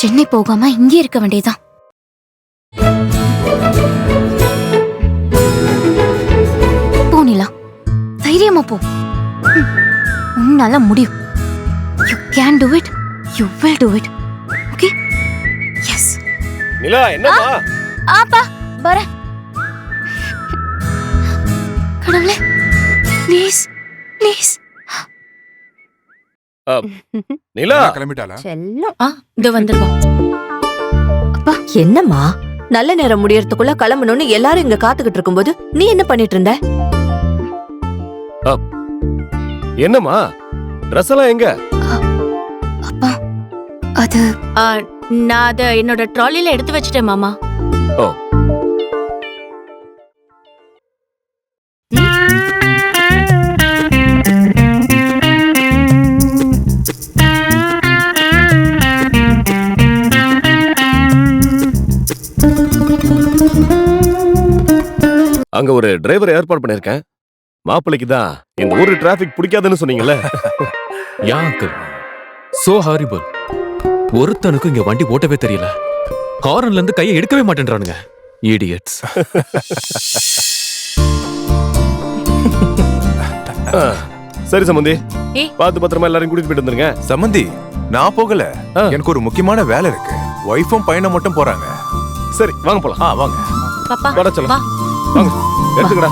சென்னை போகாம இங்கே இருக்க வேண்டியதுதான். போ நிலா. தைரியமா போ. உன்னால முடியும். You can do it you will do it okay yes Nila என்னம்மா? ஆப்பா வரேன் கடவுளே ப்ளீஸ் ப்ளீஸ் நிலா! கிளம்பிட்டாளா? செல்லம். ஆ இதோ வந்துருவா. என்னம்மா? நல்ல நேரம் முடியறதுக்குள்ள கிளம்பணும்னு எல்லாரும் இங்க காத்துக்கிட்டு இருக்கும்போது நீ என்ன பண்ணிட்டு இருந்த? என்னம்மா? ட்ரெஸ் எல்லாம் எங்க? அப்பா அது ஆ, நான் அத என்னோட ட்ராலில எடுத்து வச்சிட்டேன் மாமா. ஓ. அங்க ஒரு டிரைவர் ஏற்பாடு பண்ணிருக்கேன். மாப்பிள்ளைக்கு தான் இந்த ஊரு டிராபிக் பிடிக்காதுன்னு சொன்னீங்கல்ல? யா அங்கிள் சோ ஹாரிபிள் ஒருத்தனுக்கும் இங்க வண்டி ஓட்டவே தெரியல. ஹாரன்ல இருந்து கையை எடுக்கவே மாட்டேன்றானுங்க. இடியட்ஸ் சரி சம்பந்தி ஏய். பார்த்து பத்திரமா எல்லாரையும் கூட்டிட்டு போயிட்டு வந்துருங்க. சம்மந்தி நான் போகல. எனக்கு ஒரு முக்கியமான வேலை இருக்கு. ஒய்ஃபும் பையனும் மட்டும் போறாங்க. சரி வாங்க போலாம். ஆ வாங்க. பாப்பா வர சொல்ல. வா. வாங்க எடுத்துக்கடா.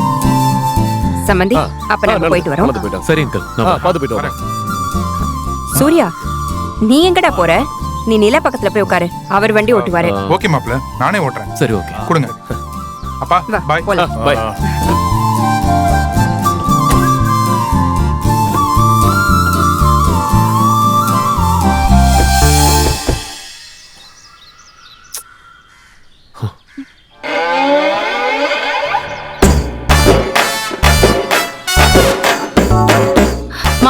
சம்மந்தி ஆ, அப்ப நம்ம. போயிட்டு வரோம். நல்லது, போயிட்டு வாங்க. சரி அங்கிள் நான் வரேன். பார்த்து போயிட்டு வரேன் சூர்யா நீ எங்கடா போற? நீ நிலா பக்கத்துல போய் உட்காரு. அவர் வண்டி ஓட்டுவாரு. ஓகே மாப்ள நானே ஓட்டுறேன். சரி ஓகே கொடுங்க. அப்பா பாய் போலாம். பாய்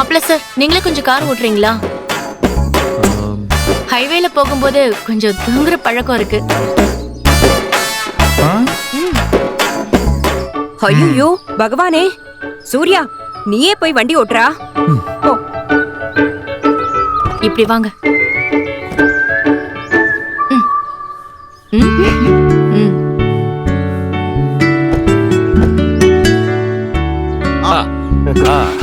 பிளஸ் நீங்களே கொஞ்சம் கார் ஓட்டுறீங்களா? ஹைவேல போகும்போது கொஞ்சம் தூங்குற பழக்கம் இருக்கு. ஐயோ பகவானே. சூர்யா நீயே போய் வண்டி ஓட்டுறா. இப்படி வாங்க. ஆ. ஆ.